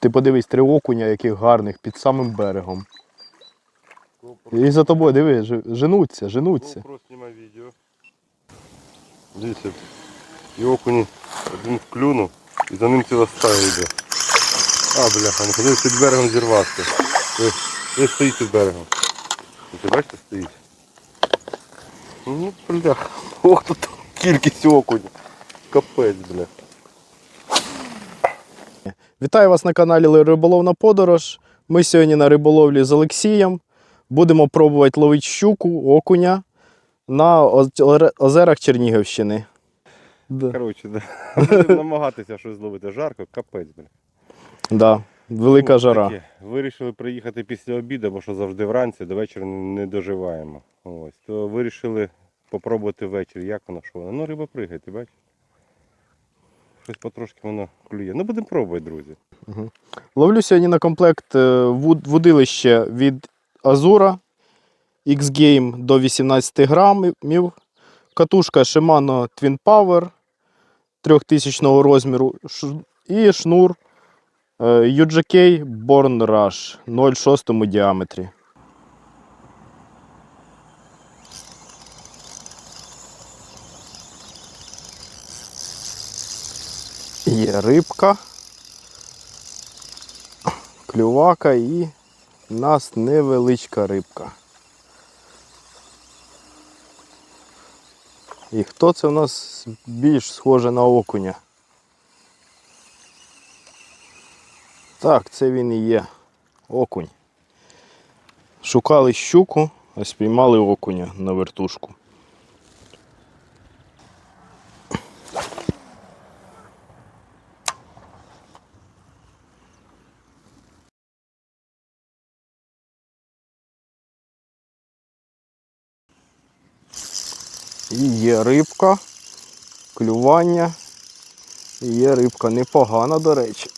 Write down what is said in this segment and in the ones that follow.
Ти подивись, три окуня, яких гарних під самим берегом. І за тобою, диви, женуться, женуться. GoPro відео. Дивіться. І окуні один клюнув і за ним ціла стая йде. А, бляха, не ходив під берегом зірвався. Ви, стоїть під берегом. Ну, Ти бачите, стоїть. Ну, бляха. Ох, тут кількість окунів. Капець, бля. Вітаю вас на каналі Риболовна Подорож. Ми сьогодні на риболовлі з Олексієм. Будемо пробувати ловити щуку, окуня на озерах Чернігівщини. Да. Коротше, да. Будемо намагатися щось зловити. Жарко, капець, бля. Да. Велика Ну, жара. таке. Вирішили приїхати після обіду, бо що завжди вранці до вечора не доживаємо. Ось. То вирішили попробувати ввечері, як воно, що воно. Ну, риба пригає, ти бачиш? Щось потрошки воно клює. Ну, будемо пробувати, друзі. Ловлю сьогодні на комплект е, вудилище від Азура X-Game до 18 грамів. Катушка Shimano Twin Power 3000 розміру і шнур е, UGK Born Rush 0,6 діаметрі. Є рибка клювака і в нас невеличка рибка. І хто це у нас більш схоже на окуня? Так, це він і є. Окунь. Шукали щуку, а спіймали окуня на вертушку. І є рибка, клювання. І є рибка непогана, до речі.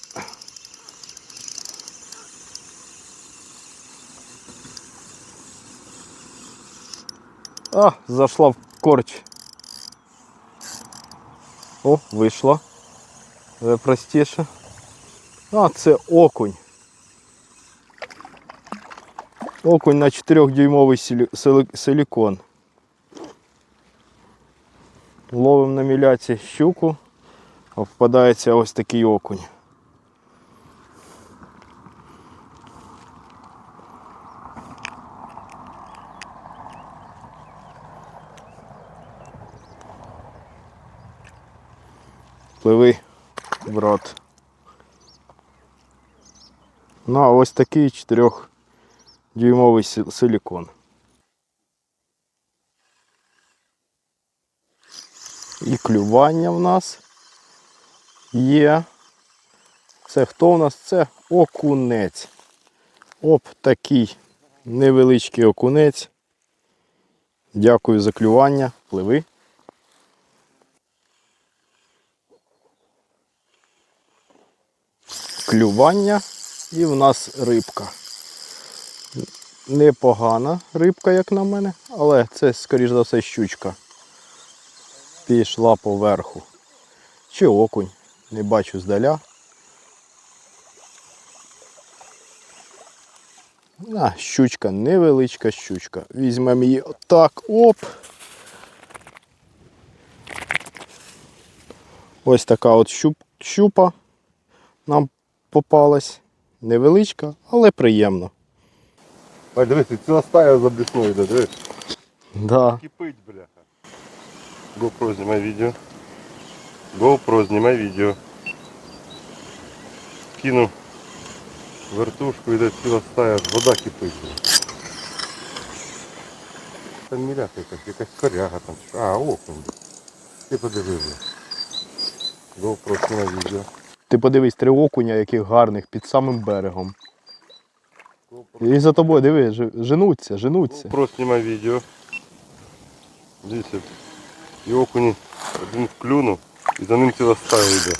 А, зайшла в корч. О, вийшла. Вже простіше. А, це окунь. Окунь на 4-дюймовий силі- сили- силікон. Ловимо на міляці щуку, а впадається ось такий окунь. Пливи, брат. Ну, а ось такий 4-дюймовий си- силікон. І клювання в нас є. Це хто у нас? Це окунець. Оп, такий невеличкий окунець. Дякую за клювання. Пливи. Клювання і в нас рибка. Непогана рибка, як на мене, але це, скоріш за все, щучка пішла поверху. Чи окунь, не бачу здаля. А, щучка, невеличка щучка. Візьмемо її отак, оп. Ось така от щуп, щупа нам попалась. Невеличка, але приємно. Ой, дивись, ціла стая за блісною йде, дивись. Да. Кипить, бляха. GoPro знімай відео. GoPro знімай відео. Кинув вертушку, йде ціла стая, вода кипить. Там міляка якась, якась коряга там. А, окунь. Ти подиви. бля. GoPro знімай відео. Ти подивись, три окуня, яких гарних під самим берегом. І за тобою, диви, женуться, женуться. GoPro знімай відео. Дивіться. І окуні один клюнув і за ним ціла стая йде.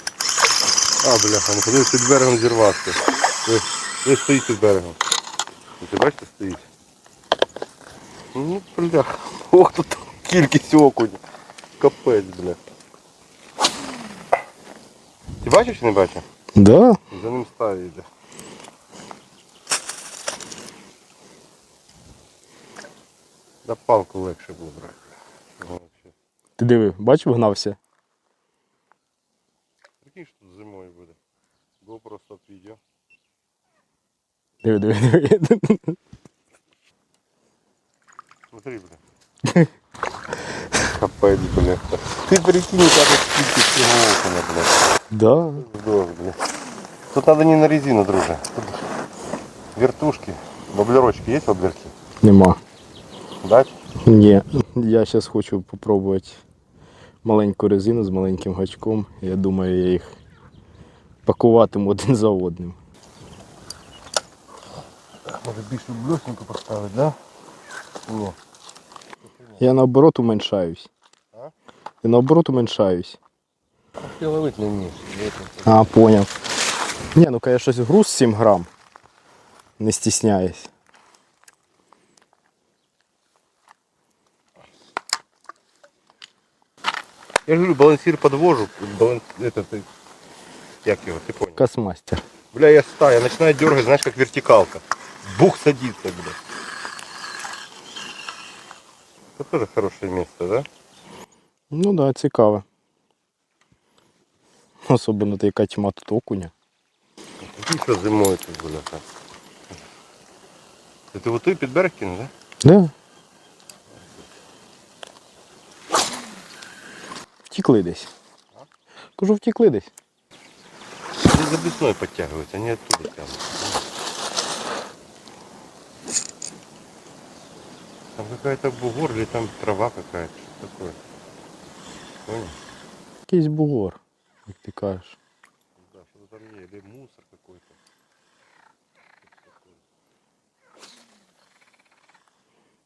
А, бляха, не ходив під берегом зірвався. Ви, стоїть під берегом. Ну, Ти бачите, стоїть? Ну, бляха. Ох, тут кількість окунів. Капець, бля. Ти бачиш чи не бачиш? Да? За ним стая йде. Да палку легше було брати. Ну, вообще. Ти диви, бач, вгнався? Прикинь, що тут зимою буде. GoPro стоп відео. Диви, диви, диви. Смотри, бля. Капець, бля. Ти прикинь, як тут скільки всього окуня, бля. Да. Здорово, бля. Тут надо не на резину, друже. Тут вертушки, воблерочки есть воблерки? Нема. Дать? Ні. Я зараз хочу попробувати Маленьку резину з маленьким гачком. Я думаю, я їх пакуватиму один за одним. Може більше блесеньку поставити, да? Я наоборот уменьшаюсь. А? Я наоборот уменьшаюсь. Ти ловити не вмієш. А, поняв. Ні, ну я щось груз 7 грам. Не стісняюсь. Я же говорю, балансир подвожу, балан... это ты, як его, ты понял. Касмастер. Бля, я стаю, я начинаю дергать, знаешь, как вертикалка. Бух садится, бля. Это тоже хорошее место, да? Ну так, да, цікаве. Особливо та яка тьма тут окуня. Прикинь, що зимою тут, бля. так. Это вот той під берег кинув, да? Да. Втікли десь. Кажу, втікли десь. Здесь за блесной подтягиваются, они оттуда тянут. Там какая-то бугор или там трава какая-то, что такое. Понял? Якийсь бугор, як ти кажеш. Да, что-то там есть, или мусор какой-то.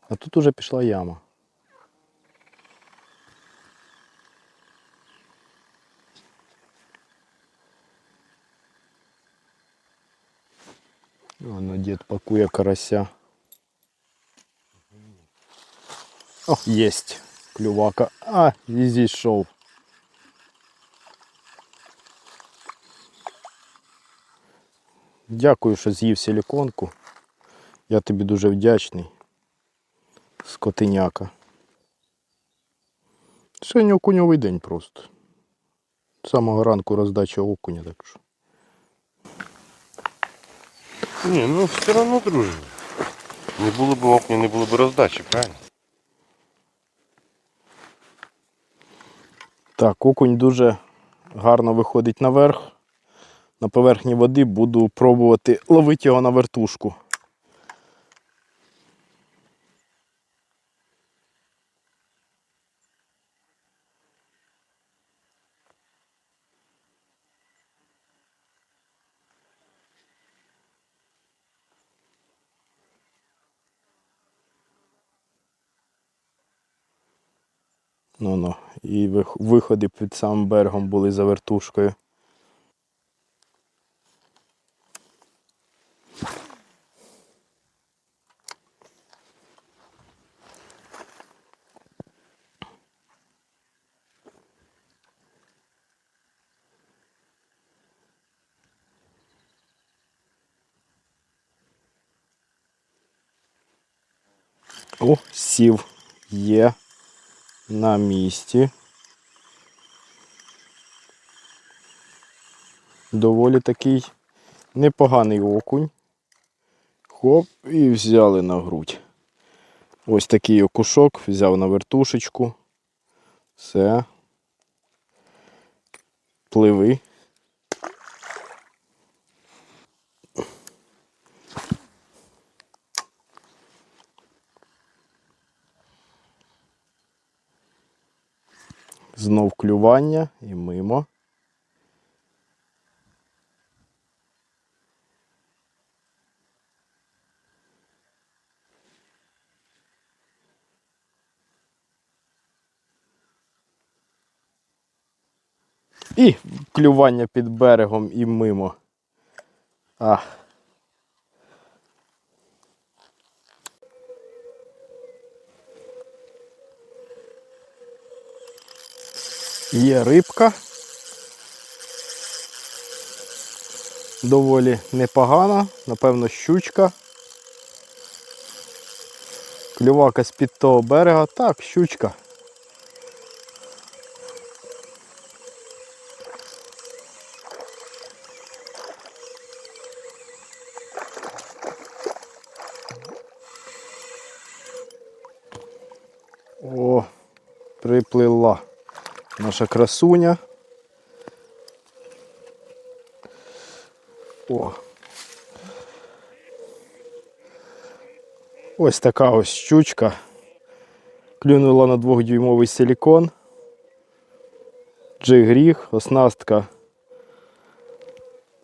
А тут уже пішла яма. Воно дід пакує карася. О, єсть. Клювака. А, і зійшов. Дякую, що з'їв силіконку. Я тобі дуже вдячний. Скотиняка. Сьогодні окуньовий день просто. З самого ранку роздача окуня, так що. Не, ну все одно, дружно. Не було б окна, не було б роздачі, правильно? Так, окунь дуже гарно виходить наверх. На поверхні води буду пробувати ловити його на вертушку. Ну ну. І виходи під самим берегом були за вертушкою. О, сів є на місці. Доволі такий непоганий окунь. Хоп, і взяли на грудь. Ось такий окушок, взяв на вертушечку. Все. Пливи. Знов клювання і мимо. І клювання під берегом і мимо. А. Є рибка. доволі непогана, напевно, щучка. Клювака з-під того берега. Так, щучка. О, приплила наша красуня. О. Ось така ось щучка. Клюнула на двохдюймовий силікон. Джигріг, оснастка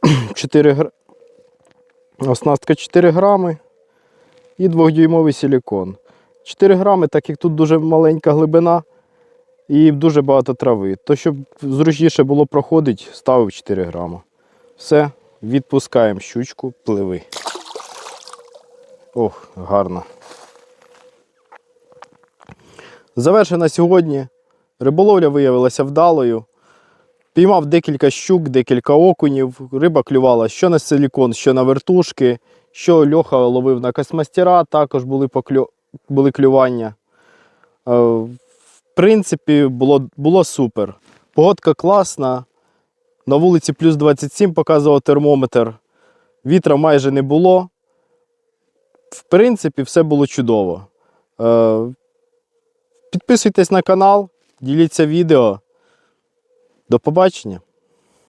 4 гр... Оснастка 4 грами і двохдюймовий силікон. 4 грами, так як тут дуже маленька глибина і дуже багато трави. То, щоб зручніше було проходити, ставив 4 грами. Все, відпускаємо щучку, пливи. Ох, гарно. Завершена сьогодні. Риболовля виявилася вдалою. Піймав декілька щук, декілька окунів. Риба клювала що на силікон, що на вертушки, що Льоха ловив на космастера, також були, поклю... були клювання. Принципі, було, було супер. Погодка класна. На вулиці плюс 27 показував термометр. Вітра майже не було. В принципі, все було чудово. Е, Підписуйтесь на канал, діліться відео. До побачення!